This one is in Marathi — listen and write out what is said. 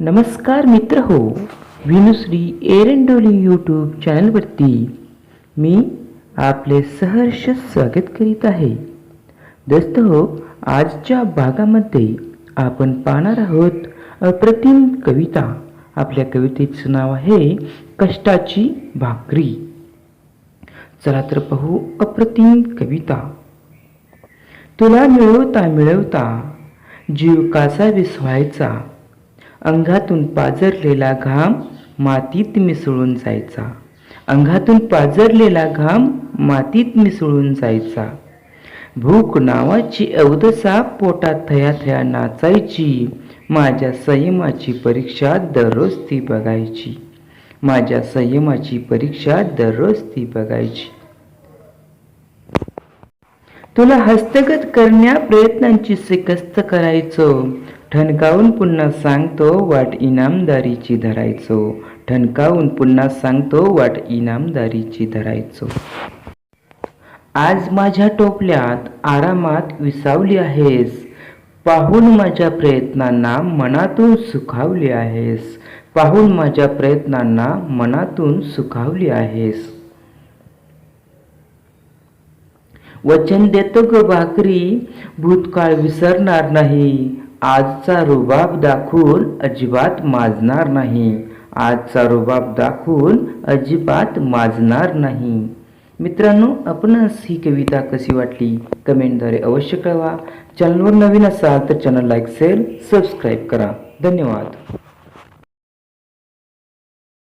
नमस्कार मित्र हो विनुश्री एरंडोली यूट्यूब चॅनलवरती मी आपले सहर्ष स्वागत करीत आहे. दोस्त हो आजच्या भागामध्ये आपण पाहणार आहोत अप्रतिम कविता. आपल्या कवितेचं नाव आहे कष्टाची भाकरी. चला तर पाहू अप्रतिम कविता. तुला मिळवता मिळवता जीव कासा विसवायचा अंगातून पाजरलेला घाम मातीत मिसळून जायचा. अंगातून पाजरलेला घाम मातीत मिसळून जायचा. भूक नावाची अवदसा पोटात थया थया नाचायची. माझ्या संयमाची परीक्षा दररोज ती बघायची. माझ्या संयमाची परीक्षा दररोज ती बघायची. तुला हस्तगत करण्या प्रयत्नांची शिकस्त करायचो. ठणकावून पुन्हा सांगतो वाट इनामदारीची धरायचो. ठणकावून पुन्हा सांगतो वाट इनामदारीची धरायचो. आज माझ्या टोपल्यात आरामात विसावली आहेस. पाहून माझ्या प्रयत्नांना मनातून सुखावली आहेस. पाहून माझ्या प्रयत्नांना मनातून सुखावली आहेस. वचन देतो ग भाकरी भूतकाळ विसरणार नाही. आजचा रुबाब दाखवून अजिबात माजणार नाही. आजचा रुबाब दाखवून अजिबात माजणार नाही. मित्रांनो आपणास ही कविता कशी वाटली? कमेंटद्वारे अवश्य कळवा. चॅनलवर नवीन असाल तर चॅनल लाईक शेअर सबस्क्राईब करा. धन्यवाद.